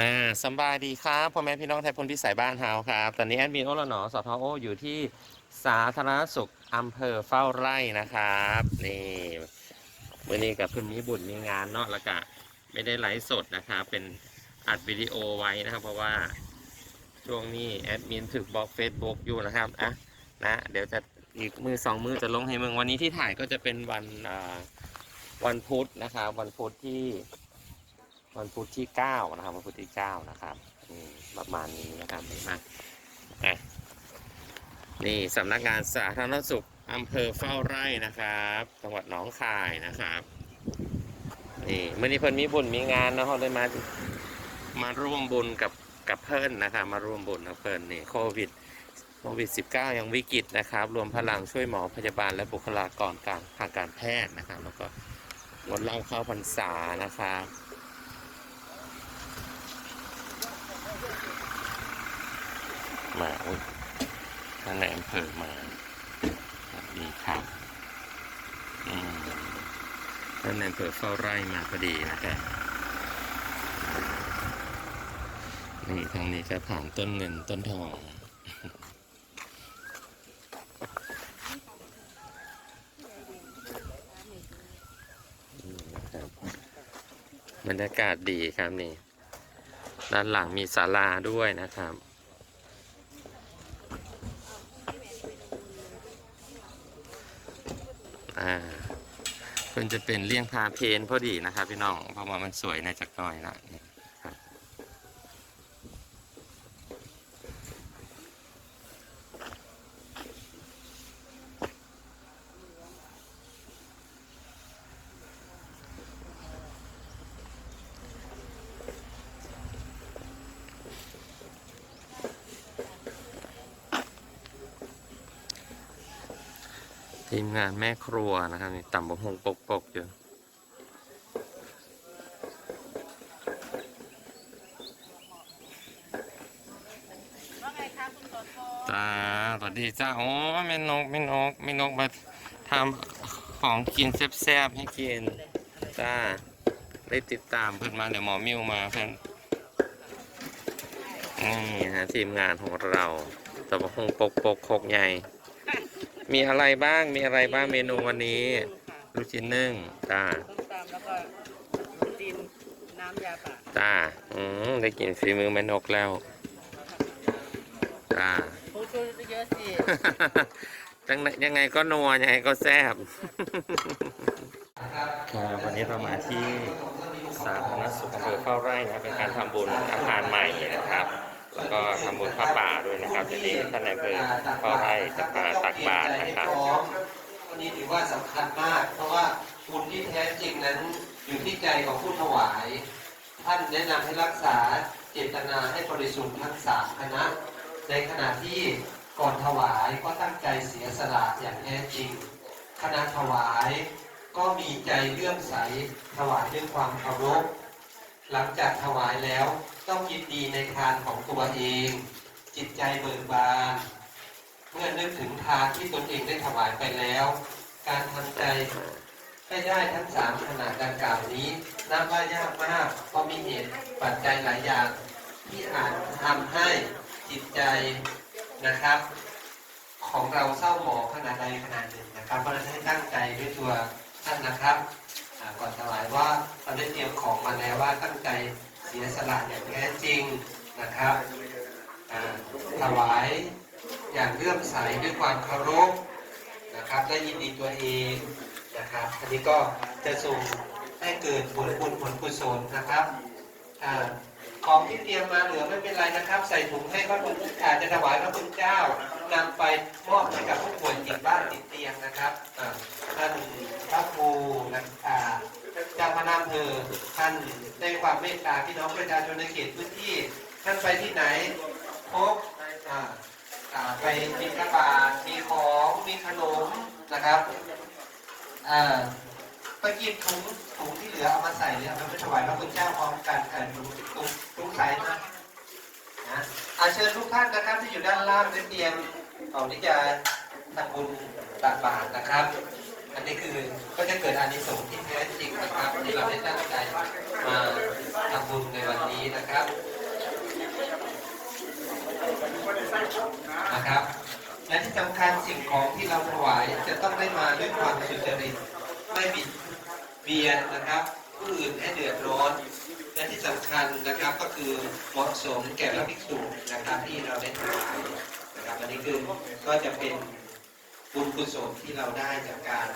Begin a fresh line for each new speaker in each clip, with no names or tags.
นะสบายดีครับพ่อแม่พี่น้องไทยพลพิสัยบ้านเฮาครับ ตอนนี้แอดมินโอละหนอสทโออยู่ที่สาธารณสุขอำเภอเฝ้าไร่นะครับนี่วันนี้กับเพื่อนมีบุญมีงานเนาะแล้วก็ไม่ได้ไลฟ์สดนะครับ เป็นอัดวิดีโอไว้นะครับ เพราะว่าช่วงนี้แอดมินถึกบล็อก Facebook อยู่นะครับอะนะเดี๋ยวจะอีกมือสองมือจะลงให้มึงวันนี้ที่ถ่ายก็จะเป็นวันวันพุธนะครับวันพุธที่ วันพุธที่เก้านะครับวันพุธที่เก้านะครับประมาณนี้นะครับเห็นไหมอะนี่สำนักงานสาธารณสุขอำเภอเฝ้าไร่นะครับจังหวัดหนองคายนะครับนี่เมื่อนี้เพิ่นมีบุญมีงานเนาะเขาเลยมามาร่วมบุญกับกับเพิ่นนะครับ มาร่วมบุญกับเพิ่นนี่โควิดโควิด -19 ยังวิกฤตนะครับ รวมพลังช่วยหมอพยาบาลและบุคลากรทางการแพทย์นะครับ แล้วก็งดเล่าเข้าพรรษานะครับ มาอุ้ยท่านในอำเภอมาสวัสดีครับท่านในอำเภอเฝ้าไร่มาพอดีนะครับนี่ทางนี้จะผ่านต้นเงินต้นทองบรรยากาศดีครับนี่ ด้านหลังมีศาลาด้วยนะครับ เพิ่นจะเป็นเลี่ยงพาเพนพอดีนะครับพี่น้องเพราะว่ามันสวยในจักรน้อยละ ทีมงานแม่ครัวนะครับนี่ต่ำบะฮงปกปกๆอยู่
ว่าไงคะคุณสอทอ
จ้าสวัสดีจ้าโอ้แม่นกแม่นกแม่นกมาทำของกินแซ่บๆให้กินจ้าได้ติดตามเพิ่นมาเดี๋ยวหมอมิวมาเพิ่นนี่ฮะทีมงานของเราตะบะฮงปกปกๆโคกใหญ่ มีอะไรบ้าง มีอะไรบ้างเมนูวันนี้ ลูกชิ้นนึ่งจ้า
ต้มตำแล้วก็ขนมจีนน้ำยาป่า
จ้า อืมได้กินฝีมือแม่นกแล้ว จ้า
ผู้ช่วยเยอะสิ
จังไหนยังไงก็นัวยังไงก็แซ่บครับวันนี้เรามาที่สาธารณสุขอำเภอเฝ้าไร่นะเป็นการทำบุญอาคารใหม่นะครับ แล้วก็ทำบุญผ้าป่าด้วยนะครับทีนี้ท่านในายอำเภอเฝ้าไร่จะมาตักบาตรนะครับ
วันนี้ถือว่าสำคัญมาก เพราะว่าบุญที่แท้จริงนั้นอยู่ที่ใจของผู้ถวาย ท่านแนะนำให้รักษาเจตนาให้บริสุทธิ์ทั้งสามคณะ ในขณะที่ก่อนถวายก็ตั้งใจเสียสละอย่างแท้จริง คณะถวายก็มีใจเลื่อมใสถวายด้วยความเคารพหลังจากถวายแล้ว ต้องยินดีในทานของตัวเอง จิตใจเบิกบานเมื่อนึกถึงทานที่ตนเองได้ถวายไปแล้ว การทำใจให้ได้ทั้งสามขนาดดังกล่าวนี้นับว่ายากมากเพราะมีเหตุปัจจัยหลายอย่าง ที่อาจทำให้จิตใจนะครับ ของเราเศร้าหมองขนาดใดขนาดหนึ่งนะครับ เพราะฉะนั้นให้ตั้งใจด้วยตัวท่านนะครับก่อนถวายว่าเราได้เตรียมของมาแล้วว่าตั้งใจ เสียสละอย่างแท้จริงนะครับถวายอย่างเลื่อมใสด้วยความเคารพนะครับและยินดีตัวเองนะครับอันนี้ก็จะส่งให้เกิดผลบุญผลกุศลนะครับของที่เตรียมมาเหลือไม่เป็นไรนะครับ ใส่ถุงให้พระคุณอาจจะถวายพระคุณเจ้านำไปมอบให้กับผู้ป่วยติดบ้านติดเตียงนะครับท่านพระครูนะอ่า เจ้าพระนามเพอท่านได้ความเมตตาพี่น้องประชาชนในเขตพื้นที่ท่านไปที่ไหนพบไปบินกระบาดมีของมีขนมนะครับอ่าไปหยิบถุงถุงที่เหลือเอามาใส่เลยเอาไปถวายพระคุณเจ้าพร้อมกันกันถุงถุงถุงใส่นะนะอาเชิญทุกท่านนะครับที่อยู่ด้านล่างได้เตรียมของที่จะทำบุญตักบาตรนะครับ อันนี้คือก็จะเกิดอานิสงส์ที่แท้จริงนะครับที่เราได้ตั้งใจมาทำบุญในวันนี้นะครับนะครับ และที่สำคัญสิ่งของที่เราถวายจะต้องได้มาด้วยความสุจริตไม่บิดเบียนนะครับผู้อื่นให้เดือดร้อน และที่สำคัญนะครับก็คือเหมาะสมแก่พระภิกษุนะครับที่เราได้ถวายนะครับอันนี้คือก็จะเป็น บุญกุศลที่เราได้จากการ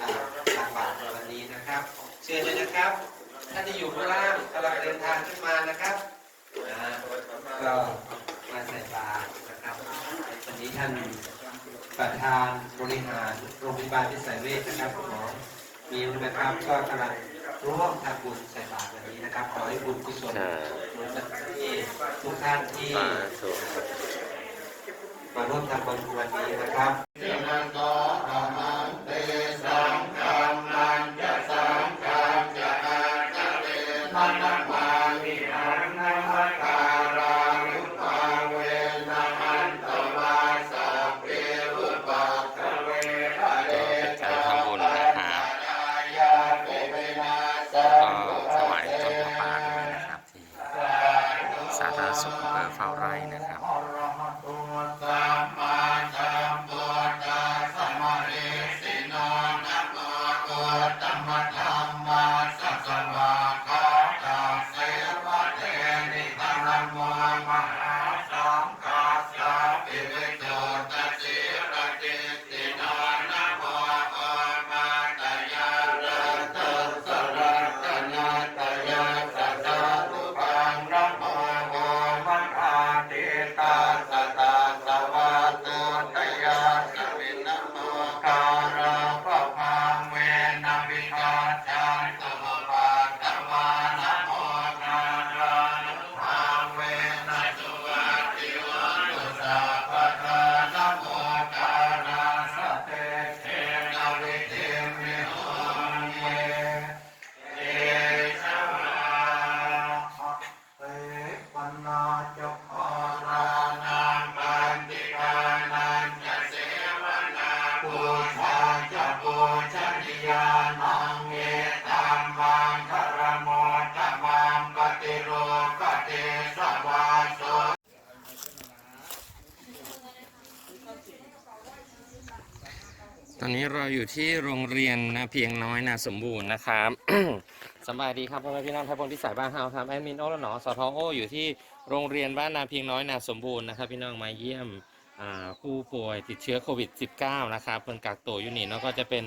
อ่าตักบาตรในวันนี้นะครับ เชิญเลยนะครับ ท่านที่อยู่ข้างล่างกำลังเดินทางขึ้นมานะครับนะฮะก็มาใส่บาตรนะครับวันนี้ท่านประธานบริหารโรงพยาบาลพิสัยเวชนะครับคุณหมอมีนะครับก็กำลังร่วมทำบุญใส่บาตรวันนี้นะครับ ขอให้บุญกุศล
อ่า
ที่ทุกท่านที่
สาธุ
มาร่วมทำบุญวันนี้นะครับ
ก็เป็นการทำบุญนะครับก็ถวายต้นพระป่าด้วยนะครับที่สาธารณสุขอำเภอเฝ้าไร่นะครับ อนนี้เราอยู่ที่โรงเรียนนาเพียงน้อยนาสมบูรณ์นะครับสบายดีครับพ่อแม่พี่น้องไทยพลพิสัยบ้านเฮาครับแอดมินโอและหนอสทโออยู่ที่โรงเรียนบ้านนาเพียงน้อยนาสมบูรณ์นะครับ พี่น้องมาเยี่ยมผู้ป่วยติดเชื้อโควิด -19 นะครับเพิ่นกักตัวอยู่นี่เนาะก็จะเป็น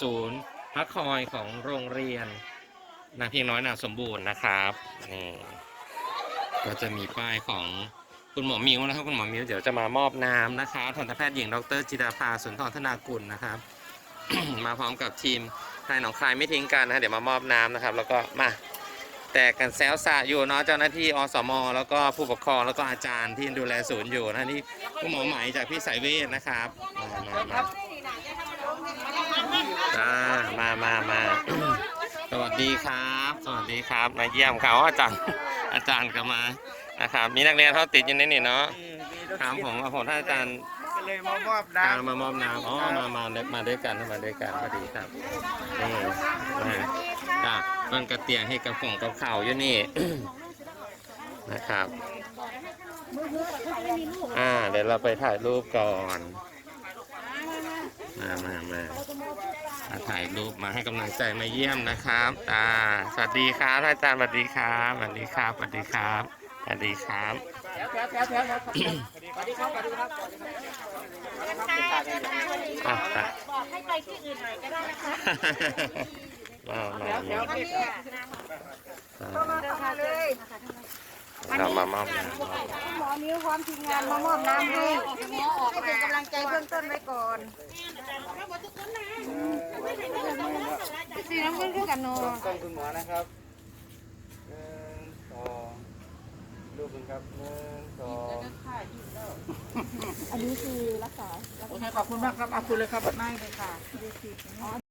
ศูนย์พักคอยของโรงเรียนนาเพียงน้อยนาสมบูรณ์นะครับนี่ก็จะมีป้ายของ คุณหมอมิวนะครับคุณหมอมิวเดี๋ยวจะมามอบน้ำนะครับทันตแพทย์หญิงดรจิดาภาสุนทรธนากุลนะครับ มาพร้อมกับทีมนายหนองคายไม่ทิ้งกันนะฮะเดี๋ยวมามอบน้ำนะครับ แล้วก็มาแตกกันแซวสะอยู่เนาะเจ้าหน้าที่อสม แล้วก็ผู้ปกครองแล้วก็อาจารย์ที่ดูแลศูนย์อยู่นะนี่คุณหมอไหมจากพี่สายเวชนะครับมามามามามามาสวัสดีครับ สวัสดีครับมาเยี่ยมเขาอาจารย์อาจารย์ก็มา นะครับ มีนักเรียนเขาติดอยู่ในนี่เนาะครับผมเอาผมท่านอาจารย์
ก็เลยมามอบ
การ
น้ำ
มามอบน้ำอ๋อมามามาด้วยกันมาด้วยกันพอดีครับนี่นะจ้ะมันกระเตียงให้กับของกับข่าวอยู่นี่ นะครับ อ่า เดี๋ยวเราไปถ่ายรูปก่อน มามามามาถ่ายรูปมาให้กำลังใจมาเยี่ยมนะครับ อ่า สวัสดีครับอาจารย์สวัสดีครับสวัสดีครับสวัสดีครับส วัสดีครับอะไป
บอกให้ไปที่อื่นหน่อยก็ได้นะคะ
มามามา
เดี๋ยวนี้
เรามามอบน้
หมอนิ้วพร้อมทีมงานมามอบน้ำให้ให้เป็นกำลังใจเบื้องต้นไว้ก่อนสีน้ำเงินคือกันโน
ต้องคุณหมอนะครับหนึ่งสอง รูปหนึ่งครับหนึ่งสอง
อันนี้คือรักษา
โอเคขอบคุณมากครับเอาคุณเลยครับไม่เลยค่ะ